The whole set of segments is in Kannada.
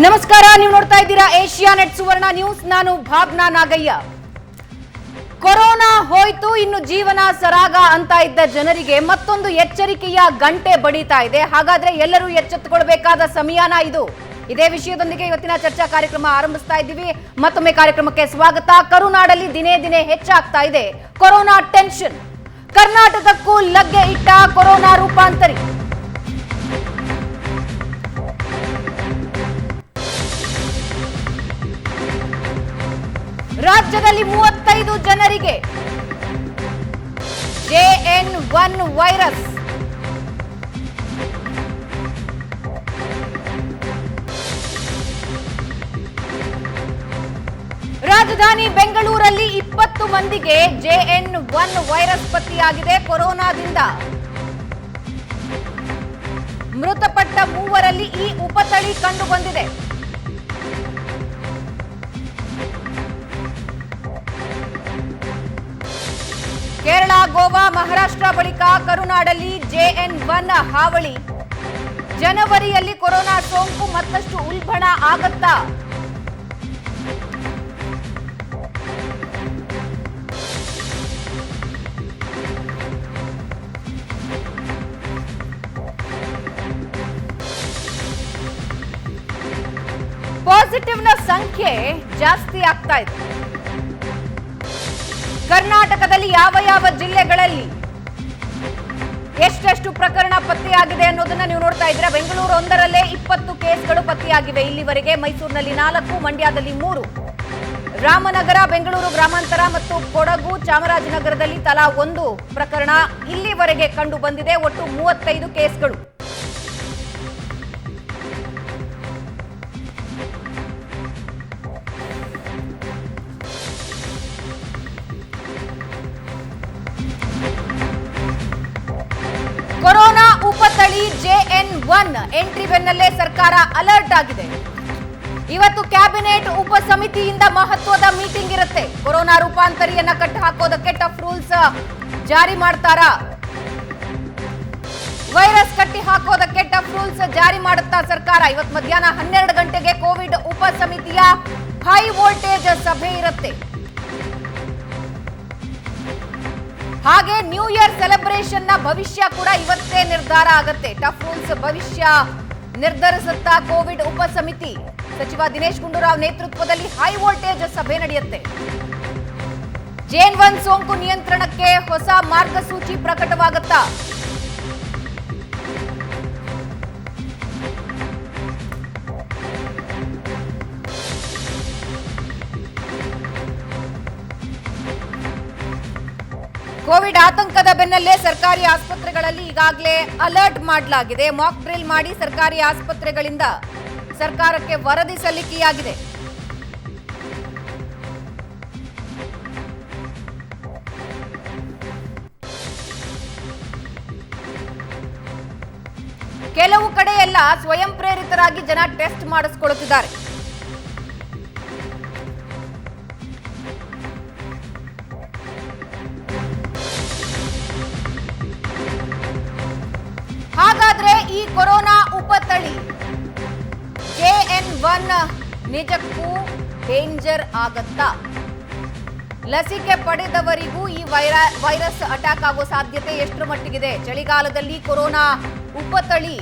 ನಮಸ್ಕಾರ, ನೀವು ನೋಡ್ತಾ ಇದ್ದೀರಾ ಏಷ್ಯಾ ನೆಟ್ ಸುವರ್ಣ ನ್ಯೂಸ್. ನಾನು ಭಾಗ್ನಾ ನಾಗಯ್ಯ. ಕೊರೋನಾ ಹೋಯ್ತು, ಇನ್ನು ಜೀವನ ಸರಾಗ ಅಂತ ಇದ್ದ ಜನರಿಗೆ ಮತ್ತೊಂದು ಎಚ್ಚರಿಕೆಯ ಗಂಟೆ ಬಡಿತಾ ಇದೆ. ಹಾಗಾದ್ರೆ ಎಲ್ಲರೂ ಎಚ್ಚೆತ್ತುಕೊಳ್ಬೇಕಾದ ಸಮಯನ ಇದು. ಇದೇ ವಿಷಯದೊಂದಿಗೆ ಇವತ್ತಿನ ಚರ್ಚಾ ಕಾರ್ಯಕ್ರಮ ಆರಂಭಿಸ್ತಾ ಇದ್ದೀವಿ. ಮತ್ತೊಮ್ಮೆ ಕಾರ್ಯಕ್ರಮಕ್ಕೆ ಸ್ವಾಗತ. ಕರುನಾಡಲ್ಲಿ ದಿನೇ ದಿನೇ ಹೆಚ್ಚಾಗ್ತಾ ಇದೆ. Corona tension. ಕರ್ನಾಟಕಕ್ಕೂ ಲಗ್ಗೆ ಇಟ್ಟ ಕೊರೋನಾ ರೂಪಾಂತರಿ. ರಾಜ್ಯದಲ್ಲಿ ಮೂವತ್ತೈದು ಜನರಿಗೆ ಜೆಎನ್ ಒನ್ ವೈರಸ್. ರಾಜಧಾನಿ ಬೆಂಗಳೂರಲ್ಲಿ ಇಪ್ಪತ್ತು ಮಂದಿಗೆ ಜೆಎನ್ ಒನ್ ವೈರಸ್ ಪತ್ತೆಯಾಗಿದೆ ಕೊರೋನಾದಿಂದ. ಮೃತಪಟ್ಟ ಮೂವರಲ್ಲಿ ಈ ಉಪತಳಿ ಕಂಡು ಕೇರಳ, ಗೋವಾ, ಮಹಾರಾಷ್ಟ್ರ ಬಳಿಕ ಕರುನಾಡಲ್ಲಿ ಜೆಎನ್ ಒನ್ ಹಾವಳಿ. ಜನವರಿಯಲ್ಲಿ ಕೊರೋನಾ ಸೋಂಕು ಮತ್ತಷ್ಟು ಉಲ್ಬಣ ಆಗತ್ತಾ? ಪಾಸಿಟಿವ್ನ ಸಂಖ್ಯೆ ಜಾಸ್ತಿ ಆಗ್ತಾ ಇದೆ. ಕರ್ನಾಟಕದಲ್ಲಿ ಯಾವ ಯಾವ ಜಿಲ್ಲೆಗಳಲ್ಲಿ ಎಷ್ಟೆಷ್ಟು ಪ್ರಕರಣ ಪತ್ತೆಯಾಗಿದೆ ಅನ್ನೋದನ್ನ ನೀವು ನೋಡ್ತಾ ಇದ್ದೀರಾ? ಬೆಂಗಳೂರು ಒಂದರಲ್ಲೇ ಇಪ್ಪತ್ತು ಕೇಸ್ಗಳು ಪತ್ತೆಯಾಗಿವೆ. ಇಲ್ಲಿವರೆಗೆ ಮೈಸೂರಿನಲ್ಲಿ ನಾಲ್ಕು, ಮಂಡ್ಯದಲ್ಲಿ ಮೂರು. ರಾಮನಗರ, ಬೆಂಗಳೂರು ಗ್ರಾಮಾಂತರ ಮತ್ತು ಕೊಡಗು ಚಾಮರಾಜನಗರದಲ್ಲಿ ತಲಾ ಒಂದು ಪ್ರಕರಣ ಇಲ್ಲಿವರೆಗೆ ಕಂಡು ಬಂದಿದೆ. ಒಟ್ಟು ಮೂವತ್ತೈದು ಕೇಸ್ಗಳು. ಕೊರೋನಾ ಉಪತಳಿ ಜೆಎನ್ ಒನ್ ಎಂಟ್ರಿ ಬೆನ್ನಲ್ಲೇ ಸರ್ಕಾರ ಅಲರ್ಟ್ ಆಗಿದೆ. ಇವತ್ತು ಕ್ಯಾಬಿನೆಟ್ ಉಪ ಸಮಿತಿಯಿಂದ ಮಹತ್ವದ ಮೀಟಿಂಗ್ ಇರುತ್ತೆ. ಕೊರೋನಾ ರೂಪಾಂತರಿಯನ್ನ ಕಟ್ಟ ಹಾಕೋದಕ್ಕೆ ಟಫ್ ರೂಲ್ಸ್ ಜಾರಿ ಮಾಡ್ತಾರಾ? ವೈರಸ್ ಕಟ್ಟಿ ಹಾಕೋದಕ್ಕೆ ಟಫ್ ರೂಲ್ಸ್ ಜಾರಿ ಮಾಡುತ್ತಾ ಸರ್ಕಾರ? ಇವತ್ತು ಮಧ್ಯಾಹ್ನ ಹನ್ನೆರಡು ಗಂಟೆಗೆ ಕೋವಿಡ್ ಉಪ ಸಮಿತಿಯ ಹೈ ವೋಲ್ಟೇಜ್ ಸಭೆ ಇರುತ್ತೆ. ಹಾಗೆ ನ್ಯೂ ಇಯರ್ ಸೆಲೆಬ್ರೇಷನ್ನ ಭವಿಷ್ಯ ಕೂಡ ಇವತ್ತೇ ನಿರ್ಧಾರ ಆಗತ್ತೆ. ಟಫ್ ರೂಲ್ಸ್ ಭವಿಷ್ಯ ನಿರ್ಧರಿಸುತ್ತಾ ಕೋವಿಡ್ ಉಪ ಸಮಿತಿ ಸಚಿವ ದಿನೇಶ್ ಗುಂಡೂರಾವ್ ನೇತೃತ್ವದಲ್ಲಿ ಹೈ ವೋಲ್ಟೇಜ್ ಸಭೆ ನಡೆಯುತ್ತೆ. ಜೇನ್ ಒನ್ ಸೋಂಕು ನಿಯಂತ್ರಣಕ್ಕೆ ಹೊಸ ಮಾರ್ಗಸೂಚಿ ಪ್ರಕಟವಾಗುತ್ತಾ? ಕೋವಿಡ್ ಆತಂಕದ ಬೆನ್ನಲ್ಲೇ ಸರ್ಕಾರಿ ಆಸ್ಪತ್ರೆಗಳಲ್ಲಿ ಈಗಾಗಲೇ ಅಲರ್ಟ್ ಮಾಡಲಾಗಿದೆ. ಮಾಕ್ ಡ್ರಿಲ್ ಮಾಡಿ ಸರ್ಕಾರಿ ಆಸ್ಪತ್ರೆಗಳಿಂದ ಸರ್ಕಾರಕ್ಕೆ ವರದಿ ಸಲ್ಲಿಕೆಯಾಗಿದೆ. ಕೆಲವು ಕಡೆಯೆಲ್ಲ ಸ್ವಯಂ ಪ್ರೇರಿತರಾಗಿ ಜನ ಟೆಸ್ಟ್ ಮಾಡಿಸ್ಕೊಳ್ಳುತ್ತಿದ್ದಾರೆ ನಿಜಕ್ಕೂ ಡೇಂಜರ್ ಆಗತ್ತಾ? ಲಸಿಕೆ ಪಡೆದವರಿಗೂ ಈ ವೈರ, ವೈರಸ್ ಅಟ್ಯಾಕ್ ಆಗೋ ಸಾಧ್ಯತೆ ಎಷ್ಟರ ಮಟ್ಟಿಗಿದೆ? ಚಳಿಗಾಲದಲ್ಲಿ ಕೊರೋನಾ ಉಪತಳಿ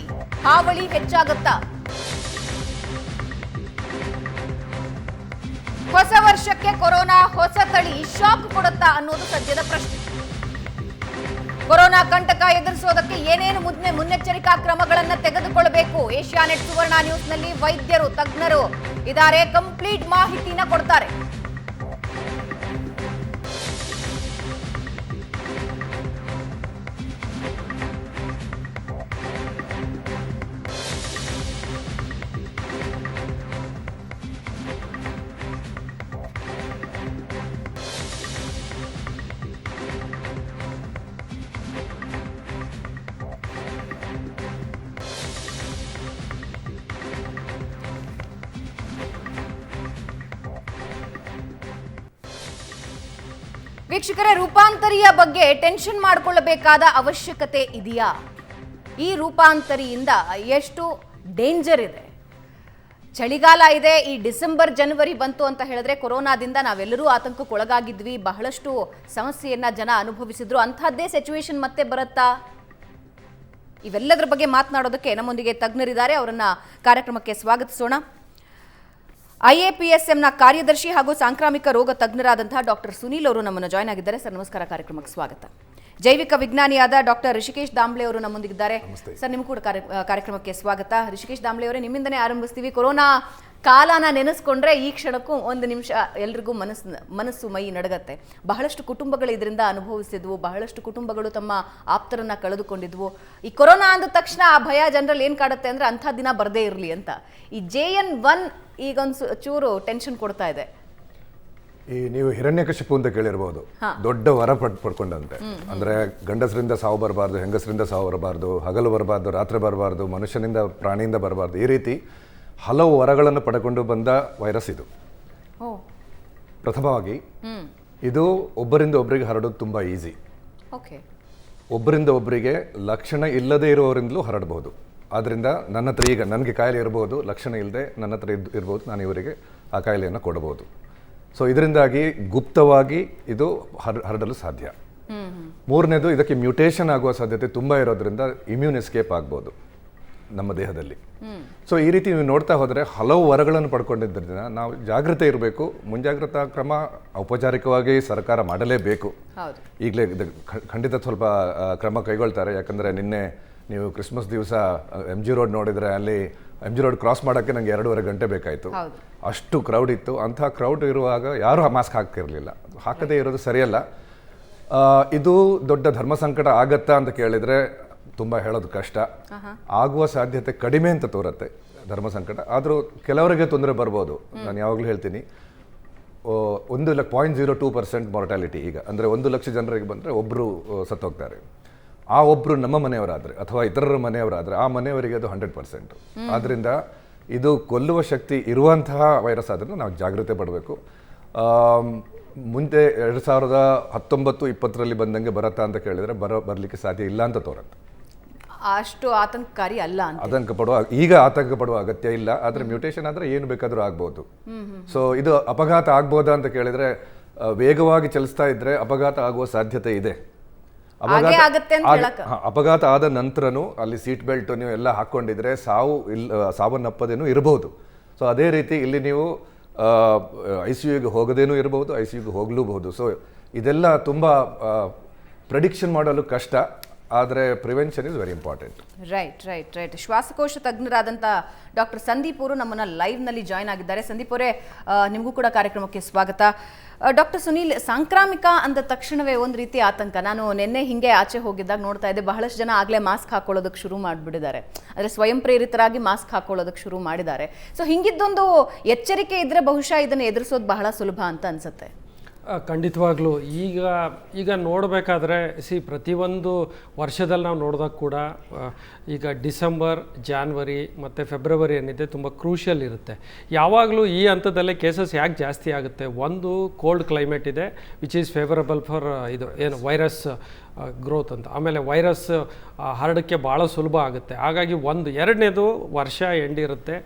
ಹಾವಳಿ ಹೆಚ್ಚಾಗುತ್ತಾ? ಹೊಸ ವರ್ಷಕ್ಕೆ ಕೊರೋನಾ ಹೊಸ ತಳಿ ಶಾಕ್ ಕೊಡುತ್ತಾ ಅನ್ನೋದು ಸದ್ಯದ ಪ್ರಶ್ನೆ. ಕೊರೋನಾ ಕಂಟಕ ಎದುರಿಸೋದಕ್ಕೆ ಏನೇನು ಮುನ್ನೆ ಮುನ್ನೆಚ್ಚರಿಕಾ ಕ್ರಮಗಳನ್ನು ತೆಗೆದುಕೊಳ್ಳಬೇಕು? ಏಷ್ಯಾನೆಟ್ ಸುವರ್ಣ ನ್ಯೂಸ್ನಲ್ಲಿ ವೈದ್ಯರು, ತಜ್ಞರು ಇದಾರೆ, ಕಂಪ್ಲೀಟ್ ಮಾಹಿತಿನ ಕೊಡ್ತಾರೆ. ವೀಕ್ಷಕರೇ ರೂಪಾಂತರಿಯ ಬಗ್ಗೆ ಟೆನ್ಷನ್ ಮಾಡಿಕೊಳ್ಳಬೇಕಾದ ಅವಶ್ಯಕತೆ ಇದೆಯಾ? ಈ ರೂಪಾಂತರಿಯಿಂದ ಎಷ್ಟು ಡೇಂಜರ್ ಇದೆ? ಚಳಿಗಾಲ ಇದೆ, ಈ ಡಿಸೆಂಬರ್, ಜನವರಿ ಬಂತು ಅಂತ ಹೇಳಿದ್ರೆ ಕೊರೋನಾದಿಂದ ನಾವೆಲ್ಲರೂ ಆತಂಕಕ್ಕೆ ಒಳಗಾಗಿದ್ವಿ ಬಹಳಷ್ಟು ಸಮಸ್ಯೆಯನ್ನ ಜನ ಅನುಭವಿಸಿದ್ರು. ಅಂಥದ್ದೇ ಸಿಚುವೇಶನ್ ಮತ್ತೆ ಬರುತ್ತಾ? ಇವೆಲ್ಲದರ ಬಗ್ಗೆ ಮಾತನಾಡೋದಕ್ಕೆ ನಮ್ಮೊಂದಿಗೆ ತಜ್ಞರಿದ್ದಾರೆ. ಅವರನ್ನ ಕಾರ್ಯಕ್ರಮಕ್ಕೆ ಸ್ವಾಗತಿಸೋಣ. ಐಎಪಿಎಸ್ಎಂನ ಕಾರ್ಯದರ್ಶಿ ಹಾಗೂ ಸಾಂಕ್ರಾಮಿಕ ರೋಗ ತಜ್ಞರಾದಂತಹ ಡಾಕ್ಟರ್ ಸುನೀಲ್ ಅವರು ನಮ್ಮನ್ನು ಜಾಯ್ನ್ ಆಗಿದ್ದಾರೆ. ಸರ್ ನಮಸ್ಕಾರ. ಕಾರ್ಯಕ್ರಮಕ್ಕೆ ಸ್ವಾಗತ. ಜೈವಿಕ ವಿಜ್ಞಾನಿಯಾದ ಡಾಕ್ಟರ್ ರಿಷಿಕೇಶ್ ದಾಂಬ್ಲೆ ಅವರು ನಮ್ಮೊಂದಿಗಿದ್ದಾರೆ. ಸರ್ ನಿಮ್ಗೂ ಕೂಡ ಕಾರ್ಯ- ಕಾರ್ಯಕ್ರಮಕ್ಕೆ ಸ್ವಾಗತ. ರಿಷಿಕೇಶ್ ದಾಂಬ್ಲೆ ಅವರೇ ನಿಮ್ಮಿಂದನೇ ಆರಂಭಿಸ್ತೀವಿ. ಕೊರೋನಾ ಕಾಲನ ನೆನೆಸ್ಕೊಂಡ್ರೆ ಈ ಕ್ಷಣಕ್ಕೂ ಒಂದು ನಿಮಿಷ ಎಲ್ರಿಗೂ ಮನಸ್ಸು ಮನಸ್ಸು ಮೈ ನಡಗತ್ತೆ. ಬಹಳಷ್ಟು ಕುಟುಂಬಗಳು ಇದರಿಂದ ಅನುಭವಿಸಿದ್ವು. ಬಹಳಷ್ಟು ಕುಟುಂಬಗಳು ತಮ್ಮ ಆಪ್ತರನ್ನ ಕಳೆದುಕೊಂಡಿದ್ವು. ಈ ಕೊರೋನಾ ಅಂದ ತಕ್ಷಣ ಆ ಭಯ ಜನರಲ್ಲಿ ಏನು ಕಾಡುತ್ತೆ ಅಂದರೆ ಅಂಥ ದಿನ ಬರದೇ ಇರಲಿ ಅಂತ. ಈ ಜೆ ಎನ್ ಒನ್ ಈಗ ಒಂದು ಚೂರು ಟೆನ್ಷನ್ ಕೊಡ್ತಾ ಇದೆ. ಈ ನೀವು ಹಿರಣ್ಯಕಶಿಪು ಅಂತ ಕೇಳಿರ್ಬೋದು. ದೊಡ್ಡ ವರ ಪಡ್ ಪಡ್ಕೊಂಡಂತೆ. ಅಂದ್ರೆ ಗಂಡಸರಿಂದ ಸಾವು ಬರಬಾರ್ದು ಹೆಂಗಸರಿಂದ ಸಾವು ಬರಬಾರ್ದು ಹಗಲು ಬರಬಾರ್ದು ರಾತ್ರಿ ಬರಬಾರ್ದು ಮನುಷ್ಯನಿಂದ ಪ್ರಾಣಿಯಿಂದ ಬರಬಾರ್ದು ಈ ರೀತಿ ಹಲವು ವರಗಳನ್ನು ಪಡೆಕೊಂಡು ಬಂದ ವೈರಸ್ ಇದು. ಪ್ರಥಮವಾಗಿ ಇದು ಒಬ್ಬರಿಂದ ಒಬ್ಬರಿಗೆ ಹರಡೋದು ತುಂಬಾ ಈಸಿ. ಓಕೆ. ಒಬ್ಬರಿಂದ ಒಬ್ಬರಿಗೆ ಲಕ್ಷಣ ಇಲ್ಲದೆ ಇರುವವರಿಂದಲೂ ಹರಡಬಹುದು ಆದ್ದರಿಂದ ನನ್ನ ಹತ್ರ ಈಗ ನನಗೆ ಕಾಯಿಲೆ ಇರಬಹುದು ಲಕ್ಷಣ ಇಲ್ಲದೆ ನನ್ನ ಹತ್ರ ಇದ್ದು ಇರ್ಬೋದು ನಾನು ಇವರಿಗೆ ಆ ಕಾಯಿಲೆಯನ್ನು ಕೊಡಬಹುದು ಸೊ ಇದರಿಂದಾಗಿ ಗುಪ್ತವಾಗಿ ಇದು ಹರ ಹರಡಲು ಸಾಧ್ಯ. ಮೂರನೇದು ಇದಕ್ಕೆ ಮ್ಯೂಟೇಷನ್ ಆಗುವ ಸಾಧ್ಯತೆ ತುಂಬ ಇರೋದ್ರಿಂದ ಇಮ್ಯೂನ್ ಎಸ್ಕೇಪ್ ಆಗ್ಬೋದು. ನಮ್ಮ ದೇಹದಲ್ಲಿ. ಸೊ ಈ ರೀತಿ ನೀವು ನೋಡ್ತಾ ಹೋದರೆ ಹಲವು ವರಗಳನ್ನು ಪಡ್ಕೊಂಡಿದ್ದರಿಂದ ನಾವು ಜಾಗ್ರತೆ ಇರಬೇಕು ಮುಂಜಾಗ್ರತಾ ಕ್ರಮ ಔಪಚಾರಿಕವಾಗಿ ಸರ್ಕಾರ ಮಾಡಲೇಬೇಕು. ಈಗಲೇ ಖಂಡಿತ ಸ್ವಲ್ಪ ಕ್ರಮ ಕೈಗೊಳ್ತಾರೆ. ಯಾಕಂದರೆ ನಿನ್ನೆ ನೀವು ಕ್ರಿಸ್ಮಸ್ ದಿವಸ ಎಂ ಜಿ ರೋಡ್ ನೋಡಿದರೆ ಅಲ್ಲಿ ಎಂ ಜಿ ರೋಡ್ ಕ್ರಾಸ್ ಮಾಡೋಕ್ಕೆ ನನಗೆ ಎರಡೂವರೆ ಗಂಟೆ ಬೇಕಾಯಿತು. ಅಷ್ಟು ಕ್ರೌಡ್ ಇತ್ತು. ಅಂಥ ಕ್ರೌಡ್ ಇರುವಾಗ ಯಾರೂ ಮಾಸ್ಕ್ ಹಾಕಿರಲಿಲ್ಲ ಹಾಕದೇ ಇರೋದು ಸರಿಯಲ್ಲ. ಇದು ದೊಡ್ಡ ಧರ್ಮ ಸಂಕಟ ಆಗತ್ತಾ ಅಂತ ಕೇಳಿದರೆ ತುಂಬ ಹೇಳೋದು ಕಷ್ಟ. ಆಗುವ ಸಾಧ್ಯತೆ ಕಡಿಮೆ ಅಂತ ತೋರುತ್ತೆ ಧರ್ಮ ಸಂಕಟ. ಆದರೂ ಕೆಲವರಿಗೆ ತೊಂದರೆ ಬರ್ಬೋದು. ನಾನು ಯಾವಾಗಲೂ ಹೇಳ್ತೀನಿ. ಒಂದು lakh point zero two percent mortality ಈಗ. ಅಂದರೆ ಒಂದು ಲಕ್ಷ ಜನರಿಗೆ ಬಂದರೆ ಒಬ್ಬರು ಸತ್ತೋಗ್ತಾರೆ. ಆ ಒಬ್ಬರು ನಮ್ಮ ಮನೆಯವರಾದರೆ ಅಥವಾ ಇತರರ ಮನೆಯವರಾದರೆ ಆ ಮನೆಯವರಿಗೆ ಅದು ಹಂಡ್ರೆಡ್ ಪರ್ಸೆಂಟ್ ಆದ್ದರಿಂದ ಇದು ಕೊಲ್ಲುವ ಶಕ್ತಿ ಇರುವಂತಹ ವೈರಸ್ ಆದ್ದರಿಂದ ನಾವು ಜಾಗ್ರತೆ ಪಡಬೇಕು. ಮುಂದೆ ಎರಡು ಸಾವಿರದ ಹತ್ತೊಂಬತ್ತು ಇಪ್ಪತ್ತರಲ್ಲಿ ಬಂದಂಗೆ ಬರತ್ತಾ ಅಂತ ಕೇಳಿದರೆ ಬರೋ ಬರಲಿಕ್ಕೆ ಸಾಧ್ಯ ಇಲ್ಲ ಅಂತ ತೋರುತ್ತೆ. ಅಷ್ಟು ಆತಂಕಕಾರಿ ಅಲ್ಲ ಅಂತ ಆತಂಕ ಪಡುವ ಈಗ ಆತಂಕ ಪಡುವ ಅಗತ್ಯ ಇಲ್ಲ ಆದರೆ ಮ್ಯೂಟೇಷನ್ ಆದ್ರೆ ಏನು ಬೇಕಾದರೂ ಆಗ್ಬೋದು. ಸೊ ಇದು ಅಪಘಾತ ಆಗ್ಬೋದಾ ಅಂತ ಕೇಳಿದ್ರೆ ವೇಗವಾಗಿ ಚಲಿಸ್ತಾ ಇದ್ರೆ ಅಪಘಾತ ಆಗುವ ಸಾಧ್ಯತೆ ಇದೆ. ಅಪಘಾತ ಅಪಘಾತ ಆದ ನಂತರನೂ ಅಲ್ಲಿ ಸೀಟ್ ಬೆಲ್ಟ್ ನೀವು ಎಲ್ಲ ಹಾಕೊಂಡಿದ್ರೆ ಸಾವು ಇಲ್ಲ ಸಾವನ್ನಪ್ಪದೇನೂ ಇರಬಹುದು ಸೊ ಅದೇ ರೀತಿ ಇಲ್ಲಿ ನೀವು ಐ ಸಿ ಯುಗೆ ಹೋಗದೇನೂ ಇರಬಹುದು ಐ ಸಿ ಯುಗೆ ಹೋಗಲೂಬಹುದು ಸೊ ಇದೆಲ್ಲ ತುಂಬಾ ಪ್ರೆಡಿಕ್ಷನ್ ಮಾಡಲು ಕಷ್ಟ. ಆದರೆ prevention is very important right right right ಶ್ವಾಸಕೋಶ ತಜ್ಞರಾದಂಥ ಡಾಕ್ಟರ್ ಸಂದೀಪ್ ಅವರು ನಮ್ಮನ್ನ ಲೈವ್ನಲ್ಲಿ ಜಾಯ್ನ್ ಆಗಿದ್ದಾರೆ. ಸಂದೀಪ್ ಅವರೇ ನಿಮಗೂ ಕೂಡ ಕಾರ್ಯಕ್ರಮಕ್ಕೆ ಸ್ವಾಗತ. ಡಾಕ್ಟರ್ ಸುನೀಲ್, ಸಾಂಕ್ರಾಮಿಕ ಅಂದ ತಕ್ಷಣವೇ ಒಂದು ರೀತಿ ಆತಂಕ. ನಾನು ನಿನ್ನೆ ಹಿಂಗೆ ಆಚೆ ಹೋಗಿದ್ದಾಗ ನೋಡ್ತಾ ಇದ್ದೆ, ಬಹಳಷ್ಟು ಜನ ಆಗಲೇ ಮಾಸ್ಕ್ ಹಾಕೊಳ್ಳೋದಕ್ಕೆ ಶುರು ಮಾಡಿಬಿಟ್ಟಿದ್ದಾರೆ. ಅಂದರೆ ಸ್ವಯಂ ಪ್ರೇರಿತರಾಗಿ ಮಾಸ್ಕ್ ಹಾಕೊಳ್ಳೋದಕ್ಕೆ ಶುರು ಮಾಡಿದ್ದಾರೆ. ಸೊ ಹಿಂಗಿದ್ದೊಂದು ಎಚ್ಚರಿಕೆ ಇದ್ದರೆ ಬಹುಶಃ ಇದನ್ನು ಎದುರಿಸೋದು ಬಹಳ ಸುಲಭ ಅಂತ ಅನ್ಸುತ್ತೆ. ಖಂಡಿತವಾಗ್ಲೂ. ಈಗ ಈಗ ನೋಡಬೇಕಾದ್ರೆ, ಸಿ ಪ್ರತಿಯೊಂದು ವರ್ಷದಲ್ಲಿ ನಾವು ನೋಡಿದಾಗ ಕೂಡ ಈಗ ಡಿಸೆಂಬರ್, ಜಾನ್ವರಿ ಮತ್ತು ಫೆಬ್ರವರಿ ಏನಿದೆ, ತುಂಬ ಕ್ರೂಷಿಯಲ್ ಇರುತ್ತೆ. ಯಾವಾಗಲೂ ಈ ಹಂತದಲ್ಲೇ ಕೇಸಸ್ ಯಾಕೆ ಜಾಸ್ತಿ ಆಗುತ್ತೆ? ಒಂದು ಕೋಲ್ಡ್ ಕ್ಲೈಮೇಟ್ ಇದೆ ವಿಚ್ ಈಸ್ ಫೇವರಬಲ್ ಫಾರ್ ಇದು, ಏನು ವೈರಸ್ ಗ್ರೋತ್ ಅಂತ. ಆಮೇಲೆ ವೈರಸ್ ಹರಡಕ್ಕೆ ಭಾಳ ಸುಲಭ ಆಗುತ್ತೆ. ಹಾಗಾಗಿ ಒಂದು, ಎರಡನೇದು ವರ್ಷ ಎಂಡಿರುತ್ತೆ.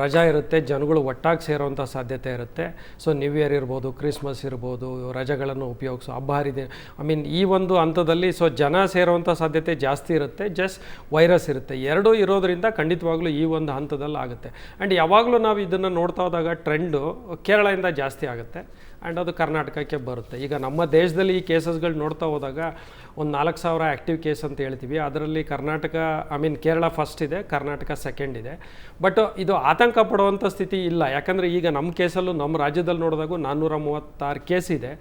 ರಜಾ ಇರುತ್ತೆ. ಜನಗಳು ಒಟ್ಟಾಗಿ ಸೇರೋವಂಥ ಸಾಧ್ಯತೆ ಇರುತ್ತೆ. ಸೊ ನ್ಯೂ ಇಯರ್ ಇರ್ಬೋದು ಕ್ರಿಸ್ಮಸ್ ಇರ್ಬೋದು, ರಜೆಗಳನ್ನು ಉಪಯೋಗಿಸೋ ಹಬ್ಬ ಹರಿದಿನ ಐ ಮೀನ್ ಈ ಒಂದು ಹಂತದಲ್ಲಿ ಸೊ ಜನ ಸೇರೋವಂಥ ಸಾಧ್ಯತೆ ಜಾಸ್ತಿ ಇರುತ್ತೆ. ಜಸ್ಟ್ ವೈರಸ್ ಇರುತ್ತೆ. ಎರಡೂ ಇರೋದರಿಂದ ಖಂಡಿತವಾಗ್ಲೂ ಈ ಒಂದು ಹಂತದಲ್ಲಿ ಆಗುತ್ತೆ ಆ್ಯಂಡ್ ಯಾವಾಗಲೂ ನಾವು ಇದನ್ನು ನೋಡ್ತಾ ಹೋದಾಗ ಟ್ರೆಂಡು ಕೇರಳದಿಂದ ಜಾಸ್ತಿ ಆಗುತ್ತೆ. ಆ್ಯಂಡ್ ಅದು ಕರ್ನಾಟಕಕ್ಕೆ ಬರುತ್ತೆ. ಈಗ ನಮ್ಮ ದೇಶದಲ್ಲಿ ಈ ಕೇಸಸ್ಗಳು ನೋಡ್ತಾ ಹೋದಾಗ ಒಂದು ನಾಲ್ಕು ಸಾವಿರ ಆ್ಯಕ್ಟಿವ್ ಕೇಸ್ ಅಂತ ಹೇಳ್ತೀವಿ. ಅದರಲ್ಲಿ Karnataka I mean Kerala first ಇದೆ ಕರ್ನಾಟಕ ಸೆಕೆಂಡ್ ಇದೆ. ಬಟ್ ಇದು ಆತಂಕ ಪಡುವಂಥ ಸ್ಥಿತಿ ಇಲ್ಲ. ಯಾಕಂದರೆ ಈಗ ನಮ್ಮ ಕೇಸಲ್ಲೂ ನಮ್ಮ ರಾಜ್ಯದಲ್ಲಿ ನೋಡಿದಾಗ ನಾನ್ನೂರ ಮೂವತ್ತಾರು ಕೇಸ್ ಇದೆ.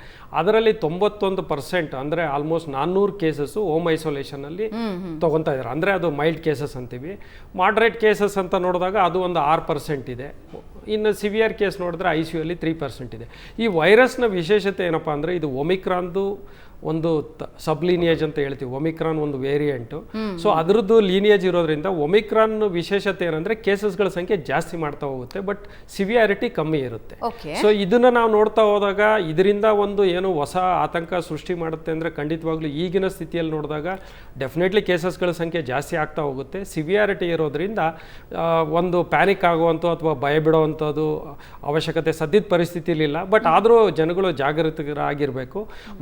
ಅದರಲ್ಲಿ ತೊಂಬತ್ತೊಂದು ಪರ್ಸೆಂಟ್ ಅಂದರೆ ಆಲ್ಮೋಸ್ಟ್ ನಾನ್ನೂರು ಕೇಸಸ್ಸು ಹೋಮ್ ಐಸೋಲೇಷನಲ್ಲಿ ತೊಗೊತಾ ಇದ್ದಾರೆ ಅಂದರೆ ಅದು ಮೈಲ್ಡ್ ಕೇಸಸ್ ಅಂತೀವಿ. ಮಾಡ್ರೇಟ್ ಕೇಸಸ್ ಅಂತ ನೋಡಿದಾಗ ಅದು ಒಂದು ಆರು ಪರ್ಸೆಂಟ್ ಇದೆ. ಇನ್ನು ಸಿವಿಯರ್ ಕೇಸ್ ನೋಡಿದ್ರೆ ಐ ಸಿ ಯು ಅಲ್ಲಿ ತ್ರೀ ಪರ್ಸೆಂಟ್ ಇದೆ. ಈ ವೈರಸ್ನ ವಿಶೇಷತೆ ಏನಪ್ಪ ಅಂದರೆ ಇದು ಒಮಿಕ್ರಾನ್ದು ಒಂದು ಸಬ್ ಲೀನಿಯೇಜ್ ಅಂತ ಹೇಳ್ತೀವಿ ಒಮಿಕ್ರಾನ್ ಒಂದು ವೇರಿಯಂಟು ಸೊ ಅದರದ್ದು ಲೀನಿಯೇಜ್ ಇರೋದ್ರಿಂದ ಒಮಿಕ್ರಾನ್ ವಿಶೇಷತೆ ಏನಂದ್ರೆ ಕೇಸಸ್ಗಳ ಸಂಖ್ಯೆ ಜಾಸ್ತಿ ಮಾಡ್ತಾ ಹೋಗುತ್ತೆ ಬಟ್ ಸಿವಿಯಾರಿಟಿ ಕಮ್ಮಿ ಇರುತ್ತೆ. ಸೊ ಇದನ್ನ ನಾವು ನೋಡ್ತಾ ಹೋದಾಗ ಇದರಿಂದ ಒಂದು ಏನು ಹೊಸ ಆತಂಕ ಸೃಷ್ಟಿ ಮಾಡುತ್ತೆ ಅಂದ್ರೆ ಖಂಡಿತವಾಗ್ಲೂ ಈಗಿನ ಸ್ಥಿತಿಯಲ್ಲಿ ನೋಡಿದಾಗ ಡೆಫಿನೆಟ್ಲಿ ಕೇಸಸ್ಗಳ ಸಂಖ್ಯೆ ಜಾಸ್ತಿ ಆಗ್ತಾ ಹೋಗುತ್ತೆ. ಸಿವಿಯಾರಿಟಿ ಇರೋದ್ರಿಂದ ಒಂದು ಪ್ಯಾನಿಕ್ ಆಗುವಂಥ ಅಥವಾ ಭಯ ಬಿಡುವಂಥದ್ದು ಅವಶ್ಯಕತೆ ಸದ್ಯದ ಪರಿಸ್ಥಿತಿಲಿಲ್ಲ ಬಟ್ ಆದರೂ ಜನಗಳು ಜಾಗೃತರಾಗಿರಬೇಕು.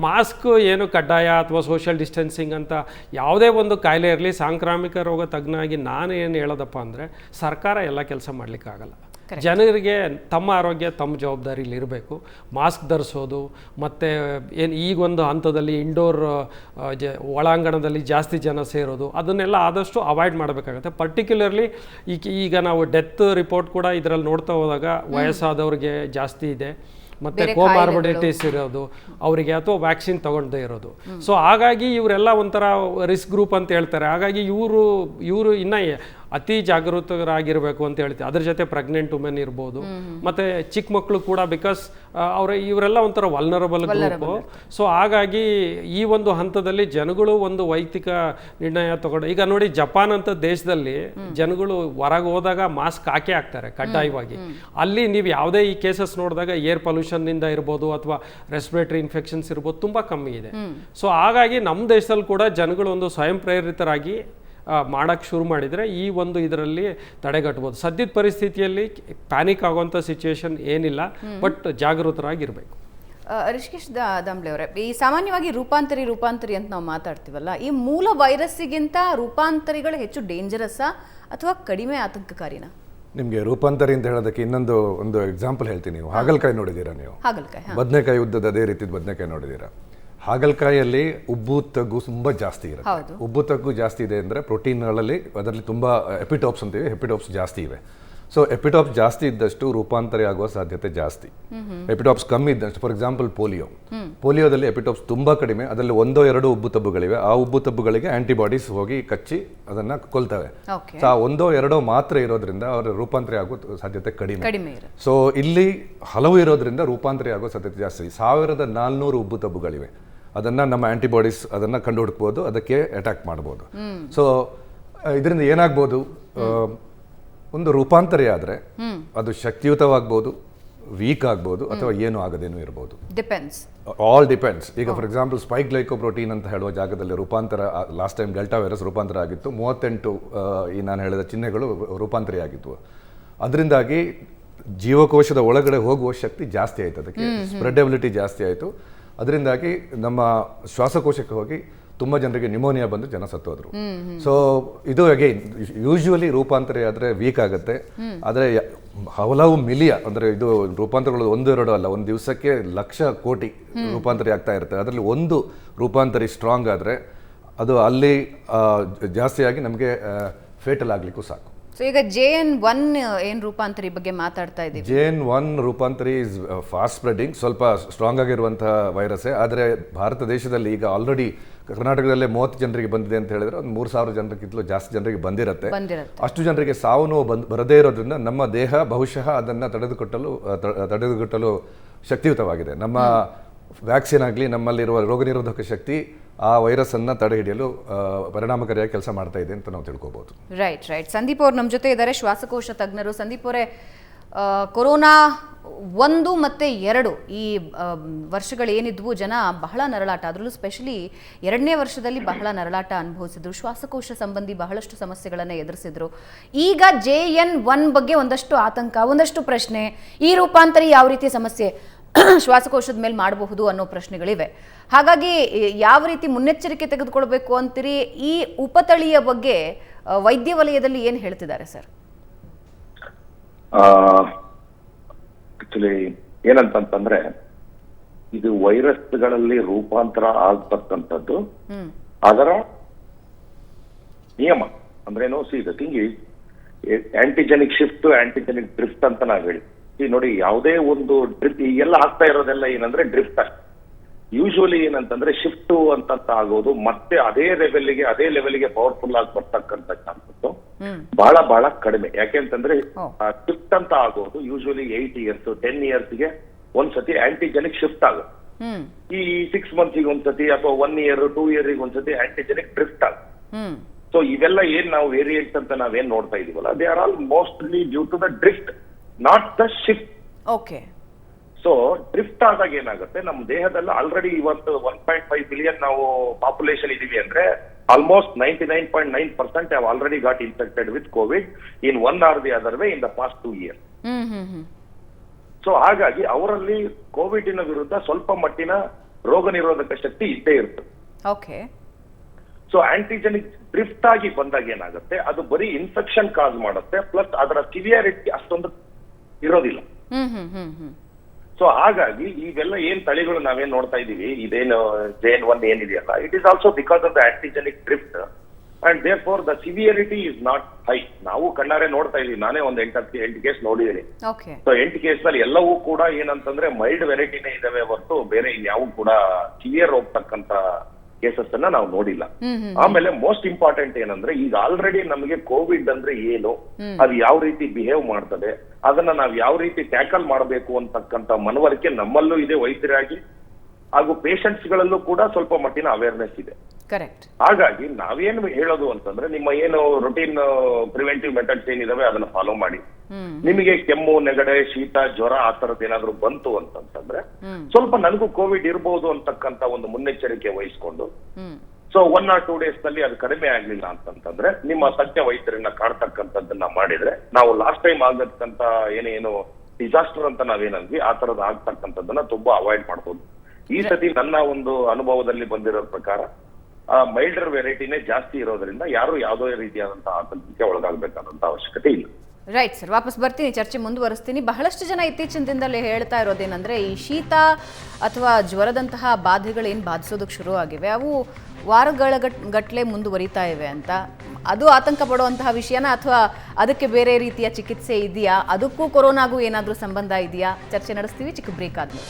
ಮಾಸ್ಕ್ ಏನು ಕಡ್ಡಾಯ ಅಥವಾ ಸೋಷಿಯಲ್ ಡಿಸ್ಟೆನ್ಸಿಂಗ್ ಅಂತ ಯಾವುದೇ ಒಂದು ಕಾಯಿಲೆ ಇರಲಿ ಸಾಂಕ್ರಾಮಿಕ ರೋಗ ತಜ್ಞಾಗಿ ನಾನು ಏನು ಹೇಳೋದಪ್ಪ ಅಂದರೆ ಸರ್ಕಾರ ಎಲ್ಲ ಕೆಲಸ ಮಾಡಲಿಕ್ಕಾಗಲ್ಲ ಜನರಿಗೆ ತಮ್ಮ ಆರೋಗ್ಯ ತಮ್ಮ ಜವಾಬ್ದಾರಿಲಿ ಇರಬೇಕು. ಮಾಸ್ಕ್ ಧರಿಸೋದು ಮತ್ತು ಏನು ಈಗೊಂದು ಹಂತದಲ್ಲಿ ಇಂಡೋರ್ ಜ ಒಳಾಂಗಣದಲ್ಲಿ ಜಾಸ್ತಿ ಜನ ಸೇರೋದು ಅದನ್ನೆಲ್ಲ ಆದಷ್ಟು ಅವಾಯ್ಡ್ ಮಾಡಬೇಕಾಗುತ್ತೆ. ಪರ್ಟಿಕ್ಯುಲರ್ಲಿ ಈಗ ಈಗ ನಾವು ಡೆತ್ ರಿಪೋರ್ಟ್ ಕೂಡ ಇದರಲ್ಲಿ ನೋಡ್ತಾ ಹೋದಾಗ ವಯಸ್ಸಾದವ್ರಿಗೆ ಜಾಸ್ತಿ ಇದೆ. ಮತ್ತು ಕೋಮಾರ್ಬಿಡಿಟೀಸ್ ಇರೋದು ಅವರಿಗೆ ಅಥವಾ ವ್ಯಾಕ್ಸಿನ್ ತಗೊಂಡೇ ಇರೋದು. ಸೊ ಹಾಗಾಗಿ ಇವರೆಲ್ಲ ಒಂಥರ ರಿಸ್ಕ್ ಗ್ರೂಪ್ ಅಂತ ಹೇಳ್ತಾರೆ. ಹಾಗಾಗಿ ಇವರು ಇವರು ಇನ್ನ ಅತಿ ಜಾಗೃತರಾಗಿರಬೇಕು ಅಂತ ಹೇಳ್ತೀವಿ ಅದ್ರ ಜೊತೆ ಪ್ರೆಗ್ನೆಂಟ್ ವುಮೆನ್ ಇರ್ಬೋದು. ಮತ್ತೆ ಚಿಕ್ಕ ಮಕ್ಕಳು ಕೂಡ ಬಿಕಾಸ್ ಅವರ ಇವರೆಲ್ಲ ಒಂಥರ ವಲ್ನರಬಲ್ ಗ್ರೂಪು ಸೊ ಹಾಗಾಗಿ ಈ ಒಂದು ಹಂತದಲ್ಲಿ ಜನಗಳು ಒಂದು ವೈಯಕ್ತಿಕ ನಿರ್ಣಯ ತಗೊಂಡು ಈಗ ನೋಡಿ ಜಪಾನ್ ಅಂತ ದೇಶದಲ್ಲಿ ಜನಗಳು ಹೊರಗೆ ಹೋದಾಗ ಮಾಸ್ಕ್ ಹಾಕೇ ಹಾಕ್ತಾರೆ ಕಡ್ಡಾಯವಾಗಿ. ಅಲ್ಲಿ ನೀವು ಯಾವುದೇ ಈ ಕೇಸಸ್ ನೋಡಿದಾಗ ಏರ್ನಿಂದ ಇರ್ಬೋದು ಅಥವಾ ರೆಸ್ಪಿರೇಟರಿ ಇನ್ಫೆಕ್ಷನ್ಸ್ ಇರ್ಬೋದು ತುಂಬ ಕಮ್ಮಿ ಇದೆ. ಸೊ ಹಾಗಾಗಿ ನಮ್ಮ ದೇಶದಲ್ಲಿ ಕೂಡ ಜನಗಳು ಒಂದು ಸ್ವಯಂ ಪ್ರೇರಿತರಾಗಿ ಮಾಡೋಕ್ಕೆ ಶುರು ಮಾಡಿದರೆ ಈ ಒಂದು ಇದರಲ್ಲಿ ತಡೆಗಟ್ಬೋದು. ಸದ್ಯದ ಪರಿಸ್ಥಿತಿಯಲ್ಲಿ ಪ್ಯಾನಿಕ್ ಆಗುವಂಥ ಸಿಚುವೇಶನ್ ಏನಿಲ್ಲ ಬಟ್ ಜಾಗೃತರಾಗಿರಬೇಕು ರಿಷಿಕೇಶ್ ದ ದಾಂಬ್ಲೆ ಅವರೇ ಈ ಸಾಮಾನ್ಯವಾಗಿ ರೂಪಾಂತರಿ ರೂಪಾಂತರಿ ಅಂತ ನಾವು ಮಾತಾಡ್ತೀವಲ್ಲ ಈ ಮೂಲ ವೈರಸ್ಸಿಗಿಂತ ರೂಪಾಂತರಿಗಳು ಹೆಚ್ಚು ಡೇಂಜರಸ್ಸಾ ಅಥವಾ ಕಡಿಮೆ ಆತಂಕಕಾರಿನಾ? ನಿಮಗೆ ರೂಪಾಂತರಿ ಅಂತ ಹೇಳೋದಕ್ಕೆ ಇನ್ನೊಂದು ಒಂದು ಎಕ್ಸಾಂಪಲ್ ಹೇಳ್ತೀನಿ ನೀವು. ಹಾಗಲಕಾಯಿ ನೋಡಿದ್ದೀರಾ ನೀವು? ಬದನೆಕಾಯಿ ಉದ್ದದ ಅದೇ ರೀತಿ ಬದನೆಕಾಯಿ ನೋಡಿದ್ದೀರಾ? ಹಾಗಲಕಾಯಲ್ಲಿ ಉಬ್ಬು ತಗ್ಗು ತುಂಬ ಜಾಸ್ತಿ. ಇರುತ್ತೆ. ಉಬ್ಬು ತಗ್ಗು ಜಾಸ್ತಿ ಇದೆ ಅಂದರೆ ಪ್ರೋಟೀನ್ಗಳಲ್ಲಿ ಅದರಲ್ಲಿ ತುಂಬ ಎಪಿಟೋಪ್ಸ್ ಅಂತೀವಿ ಎಪಿಟೋಪ್ಸ್ ಜಾಸ್ತಿ ಇವೆ. ಸೊ ಎಪಿಟೋಪ್ಸ್ ಜಾಸ್ತಿ ಇದ್ದಷ್ಟು ರೂಪಾಂತರ ಆಗುವ ಸಾಧ್ಯತೆ ಜಾಸ್ತಿ. ಎಪಿಟಾಪ್ಸ್ ಕಮ್ಮಿ ಇದ್ದಷ್ಟು ಫಾರ್ ಎಕ್ಸಾಂಪಲ್ ಪೋಲಿಯೋ. ಪೋಲಿಯೋದಲ್ಲಿ ಎಪಿಟಾಪ್ಸ್ ತುಂಬಾ ಕಡಿಮೆ ಅದರಲ್ಲಿ ಒಂದೋ ಎರಡು ಉಬ್ಬು ತಬ್ಬುಗಳಿವೆ ಆ ಉಬ್ಬು ತಬ್ಬುಗಳಿಗೆ ಆಂಟಿಬಾಡೀಸ್ ಹೋಗಿ ಕಚ್ಚಿ ಅದನ್ನ ಕೊಲ್ತವೆ. ಸೊ ಆ ಒಂದೋ ಎರಡೋ ಮಾತ್ರ ಇರೋದ್ರಿಂದ ಅವರ ರೂಪಾಂತರ ಆಗೋ ಸಾಧ್ಯತೆ ಕಡಿಮೆ. ಸೊ ಇಲ್ಲಿ ಹಲವು ಇರೋದ್ರಿಂದ ರೂಪಾಂತರ ಆಗೋ ಸಾಧ್ಯತೆ ಜಾಸ್ತಿ. ಸಾವಿರದ ನಾಲ್ನೂರು ಉಬ್ಬು ತಬ್ಬುಗಳಿವೆ ಅದನ್ನ ನಮ್ಮ ಆಂಟಿಬಾಡೀಸ್ ಅದನ್ನ ಕಂಡು ಹುಡುಕ್ಬೋದು ಅದಕ್ಕೆ ಅಟ್ಯಾಕ್ ಮಾಡ್ಬೋದು. ಸೊ ಇದರಿಂದ ಏನಾಗ್ಬೋದು? ಒಂದು ರೂಪಾಂತರಿ ಆದ್ರೆ ಅದು ಶಕ್ತಿಯುತವಾಗ್ಬೋದು ವೀಕ್ ಆಗ್ಬೋದು ಅಥವಾ ಏನು ಆಗದೇನು ಇರ್ಬೋದು. ಡಿಪೆಂಡ್ಸ್ ಆಲ್ ಡಿಪೆಂಡ್ಸ್ ಈಗ ಫಾರ್ ಎಕ್ಸಾಂಪಲ್ ಸ್ಪೈಕ್ ಗ್ಲೈಕೋಪ್ರೋಟೀನ್ ಅಂತ ಹೇಳುವ ಜಾಗದಲ್ಲಿ ರೂಪಾಂತರ ಲಾಸ್ಟ್ ಟೈಮ್ ಡೆಲ್ಟಾ ವೈರಸ್ ರೂಪಾಂತರ ಆಗಿತ್ತು. ಮೂವತ್ತೆಂಟು ಈ ನಾನು ಹೇಳಿದ ಚಿಹ್ನೆಗಳು ರೂಪಾಂತರಿ ಆಗಿತ್ತು ಅದರಿಂದಾಗಿ ಜೀವಕೋಶದ ಒಳಗಡೆ ಹೋಗುವ ಶಕ್ತಿ ಜಾಸ್ತಿ ಆಯ್ತು ಅದಕ್ಕೆ. ಸ್ಪ್ರೆಡಬಿಲಿಟಿ ಜಾಸ್ತಿ ಆಯಿತು. ಅದರಿಂದಾಗಿ ನಮ್ಮ ಶ್ವಾಸಕೋಶಕ್ಕೆ ಹೋಗಿ ತುಂಬ ಜನರಿಗೆ ನ್ಯೂಮೋನಿಯಾ ಬಂದು ಜನ ಸತ್ತೋದ್ರು ಸೊ ಇದು ಅಗೈನ್ ಯೂಶುವಲಿ ರೂಪಾಂತರಿ ಆದರೆ ವೀಕ್ ಆಗುತ್ತೆ. ಆದರೆ ಹಲವು ಮಿಲಿಯ ಅಂದರೆ ಇದು ರೂಪಾಂತರಗಳು ಒಂದು ಎರಡು ಅಲ್ಲ ಒಂದು ದಿವಸಕ್ಕೆ ಲಕ್ಷ ಕೋಟಿ ರೂಪಾಂತರಿ ಆಗ್ತಾ ಇರುತ್ತೆ. ಅದರಲ್ಲಿ ಒಂದು ರೂಪಾಂತರಿ ಸ್ಟ್ರಾಂಗ್ ಆದರೆ ಅದು ಅಲ್ಲಿ ಜಾಸ್ತಿಯಾಗಿ ನಮಗೆ ಫೇಟಲ್ ಆಗಲಿಕ್ಕೂ ಸಾಕು. ಸೊ ಈಗ ಜೆ ಎನ್ ಒನ್ ಏನು ರೂಪಾಂತರಿ ಬಗ್ಗೆ ಮಾತಾಡ್ತಾ ಇದ್ದೀವಿ ಜೇನ್ ಒನ್ ರೂಪಾಂತರಿ ಇಸ್ ಫಾಸ್ಟ್ ಸ್ಪ್ರೆಡಿಂಗ್ ಸ್ವಲ್ಪ ಸ್ಟ್ರಾಂಗ್ ಆಗಿರುವಂತಹ ವೈರಸ್ಸೇ ಆದರೆ ಭಾರತ ದೇಶದಲ್ಲಿ ಈಗ ಆಲ್ರೆಡಿ ಕರ್ನಾಟಕದಲ್ಲೇ ಮೂವತ್ತು ಜನರಿಗೆ ಬಂದಿದೆ ಅಂತ ಹೇಳಿದ್ರೆ ಒಂದು ಮೂರು ಸಾವಿರ ಜನರಿಗಿಂತಲೂ ಜಾಸ್ತಿ ಜನರಿಗೆ ಬಂದಿರುತ್ತೆ. ಅಷ್ಟು ಜನರಿಗೆ ಸಾವು ನೋವು ಬಂದ್ ಬರದೇ ಇರೋದ್ರಿಂದ ನಮ್ಮ ದೇಹ ಬಹುಶಃ ಅದನ್ನು ತಡೆದುಕೊಟ್ಟಲು ತಡೆದುಕೊಟ್ಟಲು ಶಕ್ತಿಯುತವಾಗಿದೆ. ನಮ್ಮ ವ್ಯಾಕ್ಸಿನ್ ಆಗಲಿ ನಮ್ಮಲ್ಲಿರುವ ರೋಗ ನಿರೋಧಕ ಶಕ್ತಿ ಆ ವೈರಸ್ಸನ್ನು ತಡೆ ಹಿಡಿಯಲು ಪರಿಣಾಮಕಾರಿಯಾಗಿ ಕೆಲಸ ಮಾಡ್ತಾ ಇದೆ ಅಂತ ನಾವು ತಿಳ್ಕೋಬಹುದು ರೈಟ್ ರೈಟ್ ಸಂದೀಪ್ ಅವ್ರು ನಮ್ಮ ಜೊತೆ ಇದ್ದಾರೆ ಶ್ವಾಸಕೋಶ ತಜ್ಞರು. ಸಂದೀಪ್ ಅವರೇ ಕೊರೋನಾ ಒಂದು ಮತ್ತೆ ಎರಡು ಈ ವರ್ಷಗಳು ವರ್ಷಗಳೇನಿದ್ವು ಜನ ಬಹಳ ನರಳಾಟ. ಅದರಲ್ಲೂ ಸ್ಪೆಷಲಿ ಎರಡನೇ ವರ್ಷದಲ್ಲಿ ಬಹಳ ನರಳಾಟ ಅನುಭವಿಸಿದ್ರು. ಶ್ವಾಸಕೋಶ ಸಂಬಂಧಿ ಬಹಳಷ್ಟು ಸಮಸ್ಯೆಗಳನ್ನು ಎದುರಿಸಿದ್ರು. ಈಗ ಜೆ ಎನ್ ಒನ್ ಬಗ್ಗೆ ಒಂದಷ್ಟು ಆತಂಕ, ಒಂದಷ್ಟು ಪ್ರಶ್ನೆ, ಈ ರೂಪಾಂತರಿ ಯಾವ ರೀತಿಯ ಸಮಸ್ಯೆ? ಶ್ವಾಸಕೋಶದ ಮೇಲೆ ಮಾಡಬಹುದು ಅನ್ನೋ ಪ್ರಶ್ನೆಗಳಿವೆ. ಹಾಗಾಗಿ ಯಾವ ರೀತಿ ಮುನ್ನೆಚ್ಚರಿಕೆ ತೆಗೆದುಕೊಳ್ಬೇಕು ಅಂತೀರಿ? ಈ ಉಪತಳಿಯ ಬಗ್ಗೆ ವೈದ್ಯ ವಲಯದಲ್ಲಿ ಏನು ಹೇಳ್ತಿದ್ದಾರೆ ಸರ್? ಆಕ್ಚುಲಿ ಏನಂತಂತಂದ್ರೆ ಇದು ವೈರಸ್ಗಳಲ್ಲಿ ರೂಪಾಂತರ ಆಗ್ತಕ್ಕಂಥದ್ದು ಅದರ ನಿಯಮ. ಅಂದ್ರೇನು see the thing is antigenic shift antigenic drift ಅಂತ ನಾವು ಹೇಳಿ ಈ ನೋಡಿ ಯಾವುದೇ ಒಂದು ಡ್ರಿಫ್ಟ್ ಎಲ್ಲ ಆಗ್ತಾ ಇರೋದೆಲ್ಲ ಏನಂದ್ರೆ ಡ್ರಿಫ್ಟ್ ಯೂಶುವಲಿ ಏನಂತಂದ್ರೆ ಶಿಫ್ಟ್ ಅಂತ ಆಗೋದು ಮತ್ತೆ ಅದೇ ಲೆವೆಲ್ಗೆ ಅದೇ ಲೆವೆಲ್ಗೆ ಪವರ್ಫುಲ್ ಆಗಿ ಬರ್ತಕ್ಕಂತ ಚಾನ್ಸಸ್ ಬಹಳ ಬಹಳ ಕಡಿಮೆ. ಯಾಕೆಂತಂದ್ರೆ. ಶಿಫ್ಟ್ ಅಂತ ಆಗೋದು ಯೂಶುವಲಿ ಏಟ್ ಇಯರ್ಸ್ ಟೆನ್ ಇಯರ್ಸ್ಗೆ ಒಂದ್ಸತಿ ಆಂಟಿಜೆನಿಕ್ ಶಿಫ್ಟ್ ಆಗುತ್ತೆ. ಈ ಸಿಕ್ಸ್ ಮಂತ್ಸಿಗೆ ಒಂದ್ಸತಿ ಅಥವಾ ಒನ್ ಇಯರ್ ಟೂ ಇಯರ್ ಒಂದ್ಸತಿ ಆಂಟಿಜೆನಿಕ್ ಡ್ರಿಫ್ಟ್ ಆಗ ಹ್ಮ್. ಸೊ ಇವೆಲ್ಲ ಏನ್ ನಾವು ವೇರಿಯಂಟ್ಸ್ ಅಂತ ನಾವೇನ್ ನೋಡ್ತಾ ಇದೀವಲ್ಲ they are all mostly due to the drift not the shift okay so drift ಆದಾಗ ಏನಾಗುತ್ತೆ? ನಮ್ಮ ದೇಹದಲ್ಲಿ ಆಲ್ರೆಡಿ ಇವತ್ತು ಒನ್ ಪಾಯಿಂಟ್ ಫೈವ್ ಬಿಲಿಯನ್ ನಾವು ಪಾಪ್ಯುಲೇಷನ್ ಇದೀವಿ ಅಂದ್ರೆ almost ninety nine point nine percent have already got infected with covid in one or the other way in the past two year so ಹಾಗಾಗಿ ಅವರಲ್ಲಿ ಕೋವಿಡಿನ ವಿರುದ್ಧ ಸ್ವಲ್ಪ ಮಟ್ಟಿನ ರೋಗ ನಿರೋಧಕ ಶಕ್ತಿ ಇದ್ದೇ ಇರುತ್ತೆ. ಓಕೆ ಸೊ ಆಂಟಿಜೆನಿಕ್ ಡ್ರಿಫ್ಟ್ ಆಗಿ ಬಂದಾಗ ಏನಾಗುತ್ತೆ? ಅದು ಬರೀ ಇನ್ಫೆಕ್ಷನ್ ಕಾಸ್ ಮಾಡುತ್ತೆ ಪ್ಲಸ್ ಅದರ ಸಿವಿಯಾರಿಟಿ ಅಷ್ಟೊಂದು ಇರೋದಿಲ್ಲ. ಸೊ ಹಾಗಾಗಿ ಇವೆಲ್ಲ ಏನ್ ತಳಿಗಳು ನಾವೇನ್ ನೋಡ್ತಾ ಇದೀವಿ ಇದೇನು ಜೇನ್ ಒನ್ ಏನಿದೆಯಲ್ಲ it is also because of the antigenic drift and therefore the severity is not high ನಾವು ಕಣ್ಣಾರೆ ನೋಡ್ತಾ ಇದೀವಿ ನಾನೇ ಒಂದು ಎಂಟು ಎಂಟು ಕೇಸ್ ನೋಡಿದ್ದೀನಿ. ಸೊ ಎಂಟು ಕೇಸ್ನಲ್ಲಿ ಎಲ್ಲವೂ ಕೂಡ ಏನಂತಂದ್ರೆ ಮೈಲ್ಡ್ ವೆರೈಟಿನೇ ಇದಾವೆ ಹೊರತು ಬೇರೆ ಇನ್ಯಾವು ಕೂಡ ಸಿವಿಯರ್ ಹೋಗ್ತಕ್ಕಂತ ಕೇಸಸ್ ಅನ್ನ ನಾವು ನೋಡಿಲ್ಲ. ಆಮೇಲೆ ಮೋಸ್ಟ್ ಇಂಪಾರ್ಟೆಂಟ್ ಏನಂದ್ರೆ ಈಗ ಆಲ್ರೆಡಿ ನಮಗೆ ಕೋವಿಡ್ ಅಂದ್ರೆ ಏನು? ಅದು ಯಾವ ರೀತಿ ಬಿಹೇವ್ ಮಾಡ್ತದೆ? ಅದನ್ನ ನಾವು ಯಾವ ರೀತಿ ಟ್ಯಾಕಲ್ ಮಾಡಬೇಕು ಅಂತಕ್ಕಂತ ಮನವರಿಕೆ ನಮ್ಮಲ್ಲೂ ಇದೆ ವೈದ್ಯರಾಗಿ. ಹಾಗೂ ಪೇಷಂಟ್ಸ್ ಗಳಲ್ಲೂ ಕೂಡ ಸ್ವಲ್ಪ ಮಟ್ಟಿನ ಅವೇರ್ನೆಸ್ ಇದೆ. ಕರೆಕ್ಟ್ ಹಾಗಾಗಿ ನಾವೇನು ಹೇಳೋದು ಅಂತಂದ್ರೆ ನಿಮ್ಮ ಏನು ರೊಟೀನ್ ಪ್ರಿವೆಂಟಿವ್ ಮೆಥಡ್ಸ್ ಏನಿದಾವೆ ಅದನ್ನ ಫಾಲೋ ಮಾಡಿ. ನಿಮಗೆ ಕೆಮ್ಮು ನೆಗಡೆ ಶೀತ ಜ್ವರ ಆ ತರದ್ ಏನಾದ್ರು ಬಂತು ಅಂತಂತಂದ್ರೆ ಸ್ವಲ್ಪ ನನಗೂ ಕೋವಿಡ್ ಇರಬಹುದು ಅಂತಕ್ಕಂತ ಒಂದು ಮುನ್ನೆಚ್ಚರಿಕೆ ವಹಿಸ್ಕೊಂಡು ಸೊ ಒನ್ ಆರ್ ಟೂ ಡೇಸ್ನಲ್ಲಿ ಅದು ಕಡಿಮೆ ಆಗ್ಲಿಲ್ಲ ಅಂತಂತಂದ್ರೆ ನಿಮ್ಮ ತಜ್ಞ ವೈದ್ಯರನ್ನ ಕಾಡ್ತಕ್ಕಂಥದ್ದನ್ನ ಮಾಡಿದ್ರೆ ನಾವು ಲಾಸ್ಟ್ ಟೈಮ್ ಆಗತಕ್ಕಂತ ಏನೇನು ಡಿಸಾಸ್ಟರ್ ಅಂತ ನಾವೇನಂದ್ವಿ ಆ ತರದ ಆಗ್ತಕ್ಕಂಥದ್ದನ್ನ ತುಂಬಾ ಅವಾಯ್ಡ್ ಮಾಡ್ಬೋದು. ಈ ಸತಿ ನನ್ನ ಒಂದು ಅನುಭವದಲ್ಲಿ ಬಂದಿರೋ ಪ್ರಕಾರ ಮೈಲ್ಡರ್ ವೆರೈಟಿನೇ ಜಾಸ್ತಿ ಇರೋದ್ರಿಂದ ಯಾರು ಯಾವುದೇ ರೀತಿಯಾದಂತಹ ಆತಂಕಕ್ಕೆ ಒಳಗಾಗಬೇಕಾದಂತ ಅವಶ್ಯಕತೆ ಇಲ್ಲ. ರೈಟ್ ಸರ್ ವಾಪಸ್ ಬರ್ತೀನಿ, ಚರ್ಚೆ ಮುಂದುವರಿಸ್ತೀನಿ. ಬಹಳಷ್ಟು ಜನ ಇತ್ತೀಚಿನ ದಿನದಲ್ಲಿ ಹೇಳ್ತಾ ಇರೋದೇನೆಂದರೆ, ಈ ಶೀತ ಅಥವಾ ಜ್ವರದಂತಹ ಬಾಧೆಗಳೇನು ಬಾಧಿಸೋದಕ್ಕೆ ಶುರು ಆಗಿವೆ ಅವು ವಾರಗಳ ಗಟ್ ಗಟ್ಟಲೆ ಮುಂದುವರಿತಾ ಇವೆ ಅಂತ. ಅದು ಆತಂಕ ಪಡುವಂತಹ ವಿಷಯನ ಅಥವಾ ಅದಕ್ಕೆ ಬೇರೆ ರೀತಿಯ ಚಿಕಿತ್ಸೆ ಇದೆಯಾ? ಅದಕ್ಕೂ ಕೊರೋನಾಗೂ ಏನಾದರೂ ಸಂಬಂಧ ಇದೆಯಾ? ಚರ್ಚೆ ನಡೆಸ್ತೀವಿ, ಚಿಕ್ಕ ಬ್ರೇಕ್ ಆದ್ಮೇಲೆ.